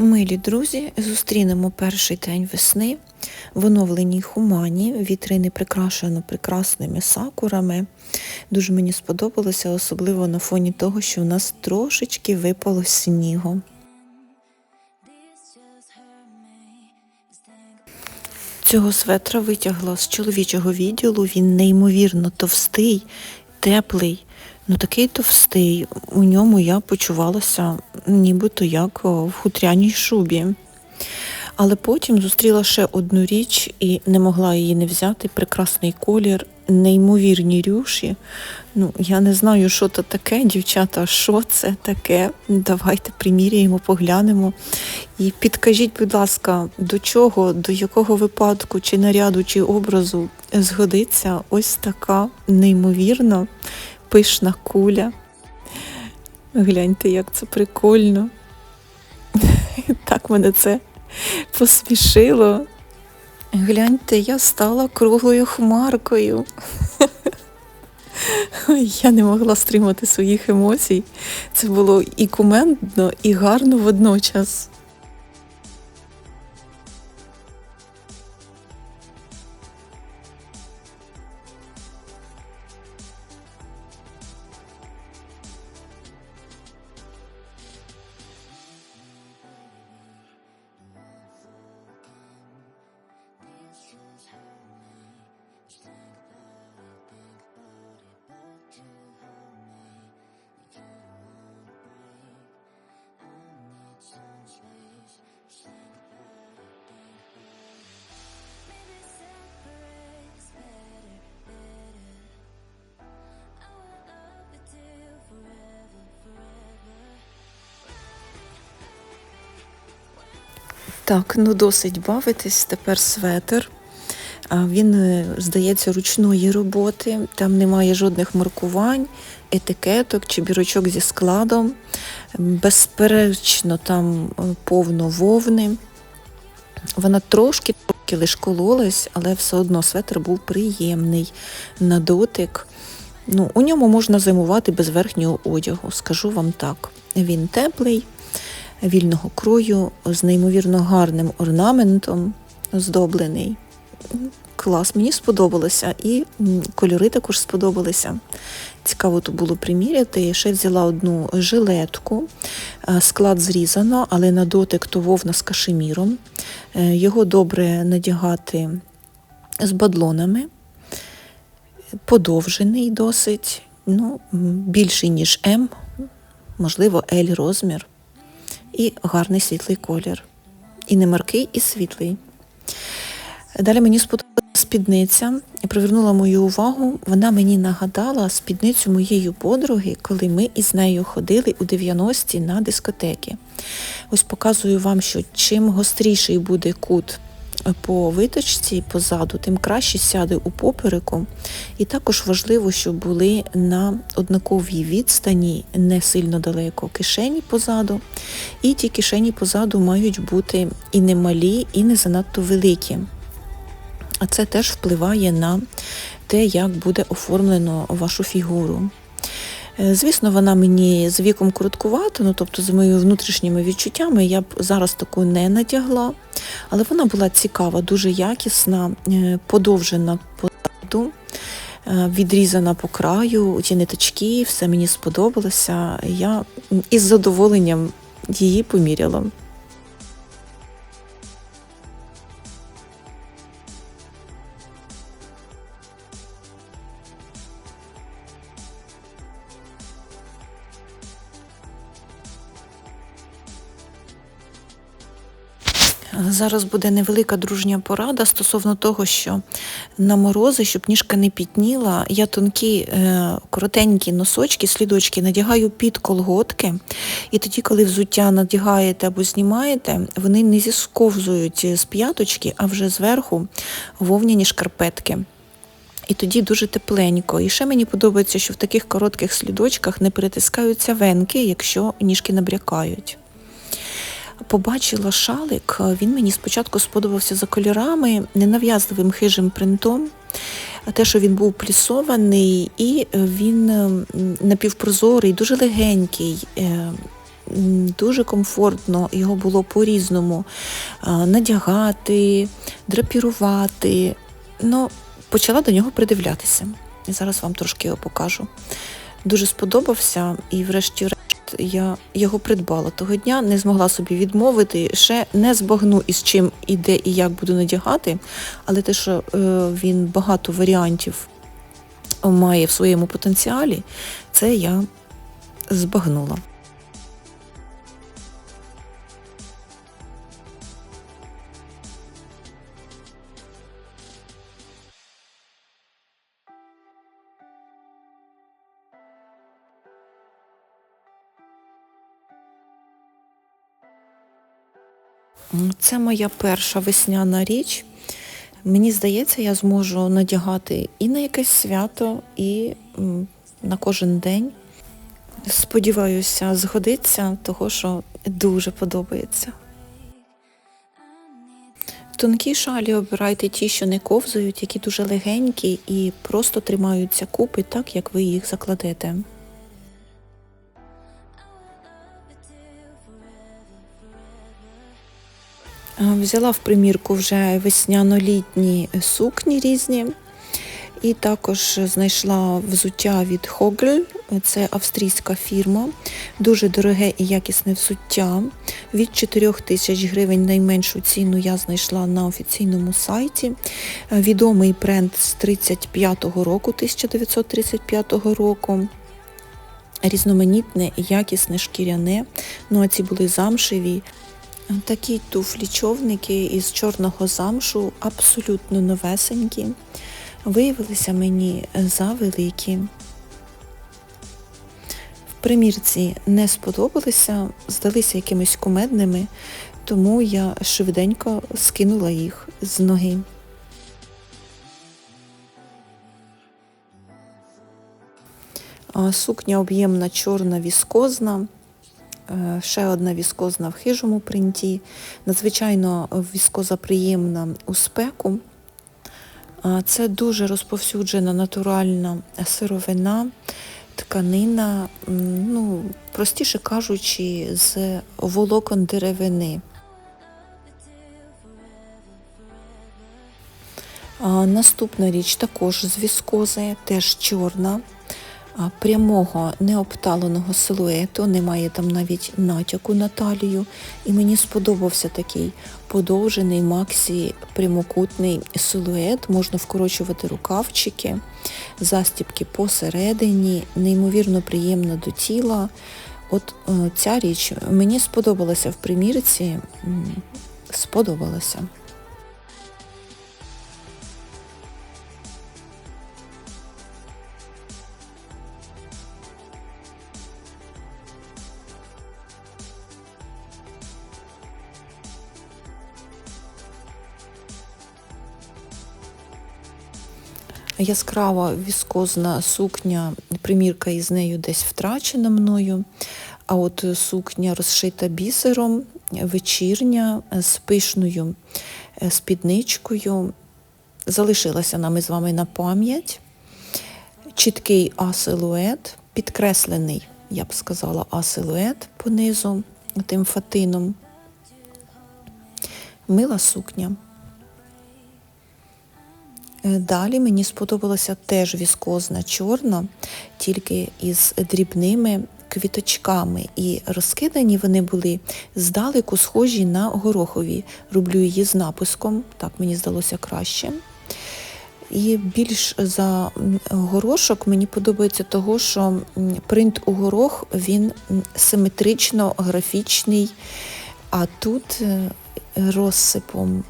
Милі друзі, зустрінемо перший день весни в оновленій хумані. Вітрини прикрашено прекрасними сакурами. Дуже мені сподобалося, особливо на фоні того, що у нас трошечки випало снігу. Цього светра витягла з чоловічого відділу. Він неймовірно товстий, теплий, ну такий товстий. У ньому я почувалася нібито як в хутряній шубі. Але потім зустріла ще одну річ і не могла її не взяти. Прекрасний колір, неймовірні рюші. Ну, я не знаю, що це таке, дівчата, що це таке. Давайте приміряємо, поглянемо. І підкажіть, будь ласка, до чого, до якого випадку, чи наряду, чи образу згодиться ось така неймовірна пишна куля. Гляньте, як це прикольно. Так мене це посмішило. Гляньте, я стала круглою хмаркою. Я не могла стримати своїх емоцій. Це було і кумедно, і гарно водночас. Так, ну досить бавитись. Тепер светр. Він, е, здається, ручної роботи. Там немає жодних маркувань, етикеток чи бірочок зі складом. Безперечно, там е, повно вовни. Вона трошки трошки лиш кололась, але все одно светр був приємний на дотик. Ну, У ньому можна зимувати без верхнього одягу, скажу вам так. Він теплий, вільного крою, з неймовірно гарним орнаментом, оздоблений. Клас, мені сподобалося, і кольори також сподобалися. Цікаво то було приміряти. Ще взяла одну жилетку, Е, склад зрізано, але на дотик то вовна з кашеміром. Е, Його добре надягати з бадлонами, подовжений досить, ну, більший, ніж М, можливо, L розмір. І гарний світлий колір. І не маркий, і світлий. Далі мені сподобалася спідниця і привернула мою увагу. Вона мені нагадала спідницю моєї подруги, коли ми із нею ходили у 90-ті на дискотеки. Ось показую вам, що чим гостріший буде кут по виточці позаду, тим краще сяде у попереку. І також важливо, щоб були на однаковій відстані, не сильно далеко кишені позаду. І ті кишені позаду мають бути і не малі, і не занадто великі. А це теж впливає на те, як буде оформлено вашу фігуру. Е, Звісно, вона мені з віком короткувата, ну тобто з моїми внутрішніми відчуттями я б зараз таку не натягла, але вона була цікава, дуже якісна, е, подовжена позаду, е, відрізана по краю, ті ниточки, все мені сподобалося. Я із задоволенням її поміряла. Зараз буде невелика дружня порада стосовно того, що на морози, щоб ніжка не пітніла, я тонкі е, коротенькі носочки, слідочки надягаю під колготки, і тоді, коли взуття надягаєте або знімаєте, вони не зісковзують з п'яточки, а вже зверху вовняні шкарпетки. І тоді дуже тепленько. І ще мені подобається, що в таких коротких слідочках не перетискаються венки, якщо ніжки набрякають. Побачила шалик, він мені спочатку сподобався за кольорами, ненав'язливим хижим принтом. Те, що він був плісований, і він напівпрозорий, дуже легенький. е, дуже комфортно, його було по-різному надягати, драпірувати. Ну, почала до нього придивлятися. І зараз вам трошки його покажу. Дуже сподобався, і, врешті-решт, я його придбала того дня, не змогла собі відмовити. Ще не збагну із чим і де і як буду надягати, але те, що е, він багато варіантів має в своєму потенціалі, це я збагнула. Це моя перша весняна річ. Мені здається, я зможу надягати і на якесь свято, і на кожен день. Сподіваюся, згодиться, того що дуже подобається. Тонкі шалі обирайте ті, що не ковзають, які дуже легенькі і просто тримаються купи так, як ви їх закладете. Взяла в примірку вже весняно-літні сукні різні. І також знайшла взуття від Хогль, це австрійська фірма, дуже дороге і якісне взуття. Від 4 тисяч гривень найменшу ціну я знайшла на офіційному сайті. Е, Відомий бренд з 35-го року, 1935 року. Різноманітне і якісне шкіряне, ну а ці були замшеві. Такі туфлі-човники із чорного замшу, абсолютно новесенькі, виявилися мені завеликі. В примірці не сподобалися, здалися якимись кумедними, тому я швиденько скинула їх з ноги. Сукня об'ємна чорна віскозна. Е, Ще одна віскозна в хижому принті. Надзвичайно віскоза приємна у спеку. Це дуже розповсюджена натуральна сировина, тканина, ну, простіше кажучи, з волокон деревини. Наступна річ також з віскози, теж чорна, прямого необталеного силуету, немає там навіть натяку на талію. І мені сподобався такий подовжений максі прямокутний силует, можна вкорочувати рукавчики, застібки посередині, неймовірно приємна до тіла. От е, ця річ мені сподобалася в примірці, сподобалася. Яскрава віскозна сукня, примірка із нею десь втрачена мною. А от сукня розшита бісером, вечірня з пишною е, спідничкою. Залишилася нам із вами на пам'ять. Чіткий А-силует, підкреслений, я б сказала, А-силует понизу тим фатином. Мила сукня. Е, Далі мені сподобалася теж віскозна чорна, тільки із дрібними квіточками. І розкидані вони були здалеку схожі на горохові. Роблю її з написком, так мені здалося краще. І більш за горошок мені подобається того, що принт у горох він симетрично графічний, а тут е, розсипом,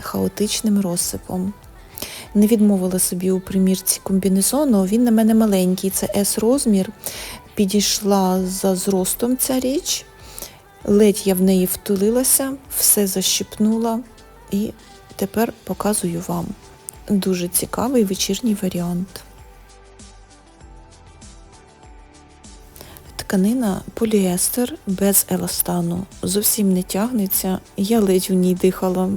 хаотичним розсипом. Не відмовила собі у примірці комбінезону, він на мене маленький, це S-розмір. Підійшла за зростом ця річ, ледь я в неї втулилася, все защипнула і тепер показую вам. Дуже цікавий вечірній варіант. Тканина поліестер без еластану. Зовсім не тягнеться, я ледь у ній дихала.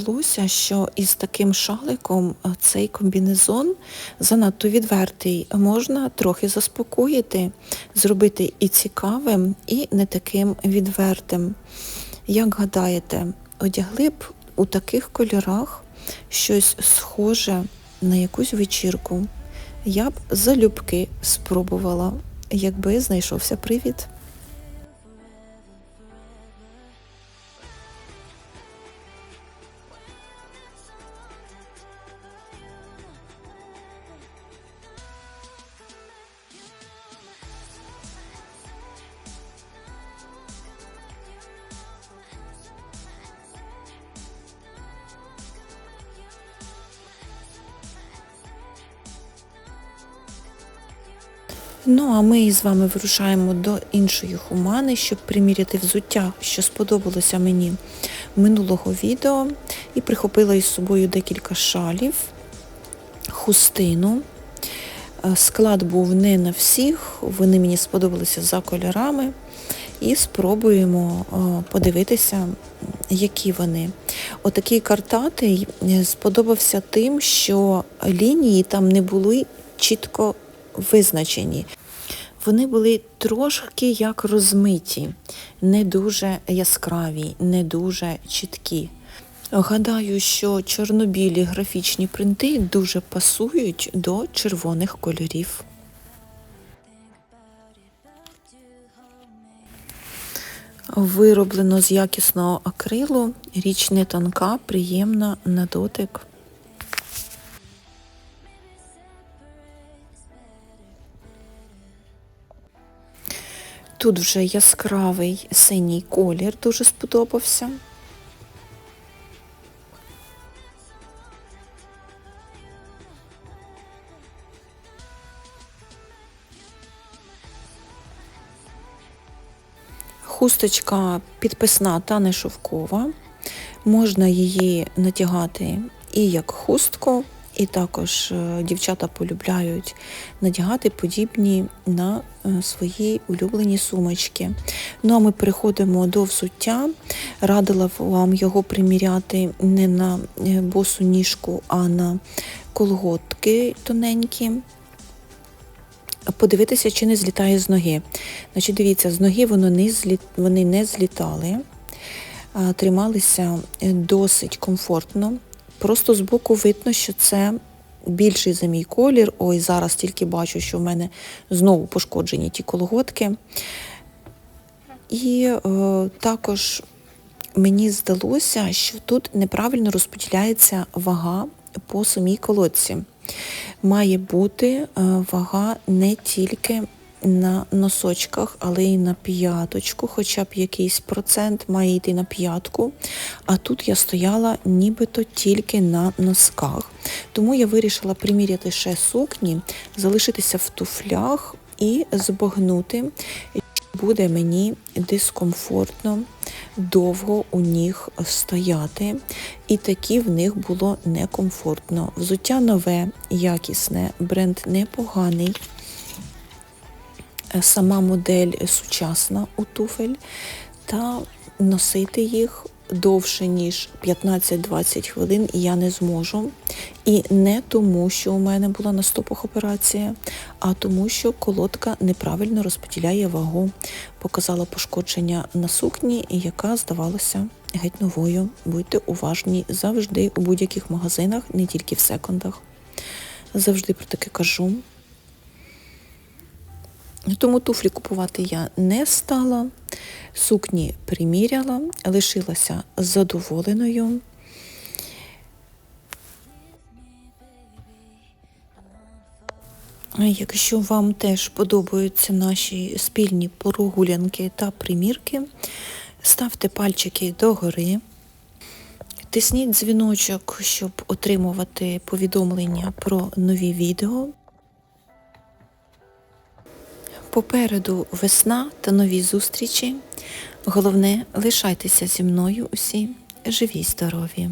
Здалося. що із таким шаликом е, цей комбінезон занадто відвертий. Можна трохи заспокоїти, зробити і цікавим, і не таким відвертим. Як гадаєте, одягли б у таких кольорах щось схоже на якусь вечірку? Я б залюбки спробувала, якби знайшовся привід. Ну, а ми з вами вирушаємо до іншої хумани, щоб приміряти взуття, що сподобалося мені минулого відео. І прихопила із собою декілька шалів, хустину. Е, Склад був не на всіх, вони мені сподобалися за кольорами. І спробуємо е, подивитися, які вони. Отакий картатий е, сподобався тим, що лінії там не були чітко визначені. Вони були трошки як розмиті, не дуже яскраві, не дуже чіткі. Гадаю, що чорнобілі графічні принти дуже пасують до червоних кольорів. Вироблено з якісного акрилу, річ не тонка, приємна на дотик. Тут вже яскравий синій колір дуже сподобався. Хусточка підписна та не шовкова. Можна її натягати і як хустку, і також е, дівчата полюбляють надягати подібні на е, свої улюблені сумочки. Ну а ми переходимо до взуття. Радила вам його приміряти не на е, босу ніжку, а на колготки тоненькі. Подивитися, чи не злітає з ноги. Значить, Дивіться, з ноги воно не злі... вони не злітали, трималися досить комфортно. Просто збоку видно, що це більший за мій колір. Ой, зараз тільки бачу, що в мене знову пошкоджені ті колготки. І е, також мені здалося, що тут неправильно розподіляється вага по самій колодці. Має бути е, вага не тільки на носочках, але й на п'яточку, хоча б якийсь процент має йти на п'ятку. А тут я стояла нібито тільки на носках. Тому я вирішила приміряти ще сукні, залишитися в туфлях і збогнути, буде мені дискомфортно довго у них стояти, і такі в них було некомфортно. Взуття нове, якісне, бренд непоганий. Сама модель сучасна у туфель, та носити їх довше, ніж 15-20 хвилин я не зможу. І не тому, що у мене була на стопах операція, а тому, що колодка неправильно розподіляє вагу. Показала пошкодження на сукні, яка здавалася геть новою. Будьте уважні завжди у будь-яких магазинах, не тільки в секондах. Завжди про таке кажу. Тому туфлі купувати я не стала, сукні приміряла, лишилася задоволеною. Якщо вам теж подобаються наші спільні прогулянки та примірки, ставте пальчики догори, тисніть дзвіночок, щоб отримувати повідомлення про нові відео. Попереду весна та нові зустрічі. Головне, лишайтеся зі мною усі живі й здорові.